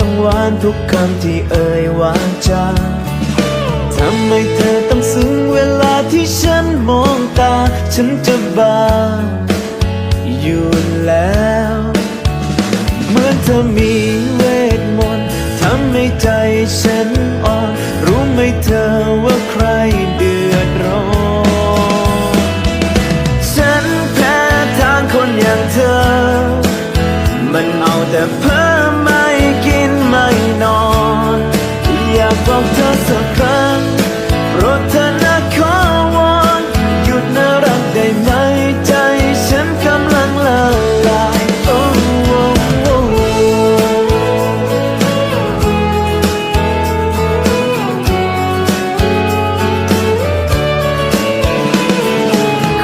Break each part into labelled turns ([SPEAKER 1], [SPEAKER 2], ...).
[SPEAKER 1] ต้องหวานทุกคำที่เอ่ยวาจาทำให้เธอต้องซึ้งเวลาที่ฉันมองตา ฉันจะบ้าอยู่แล้ว เหมือนเธอมีเวทมนต์ทำให้ใจฉันอ่อน รู้ไหมเธอว่าใครเดือดร้อนฉันแพ้ทางคนอย่างเธอ มันเอาแต่ากบอกเธอสักครั้งโปรดเธอนะขอวอนหยุดน่ารักได้ไหมใจฉันกำลังละลายโอ้โอ้โอ้โอ้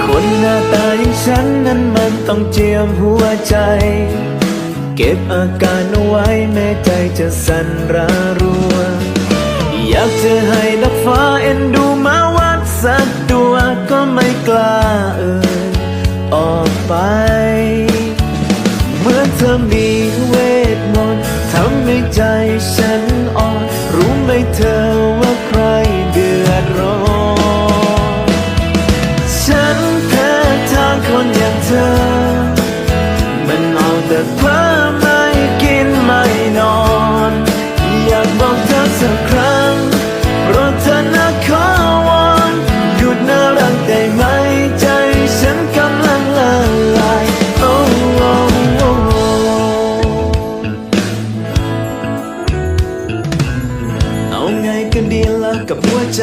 [SPEAKER 1] คนหน้าตาอย่างฉันนั้นมันต้องเจียมหัวใจเก็บอาการเอาไว้แม้ใจจะสั่นระรัว จะให้ดับฟ้าเอ็นดูมาวัดสักตัวก็ไม่กล้าเอ่ยออกไป กับหัวใจ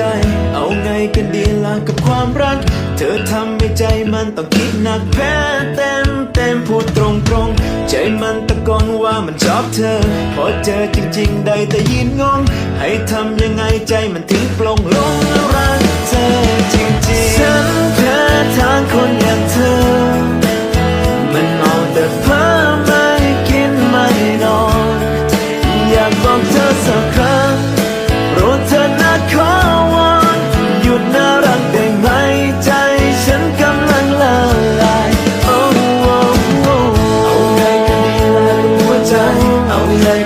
[SPEAKER 1] เอาไงกันดีล่ะกับความรัก เธอทำให้ใจมันต้องคิดหนักแพ้เต็มเต็มพูดตรงตรงใจมันตะกอนว่ามันชอบเธอ พอเจอจริง ๆ ได้แต่ยินงง ให้ทำยังไงใจมันถึงปลงลง I'll be there.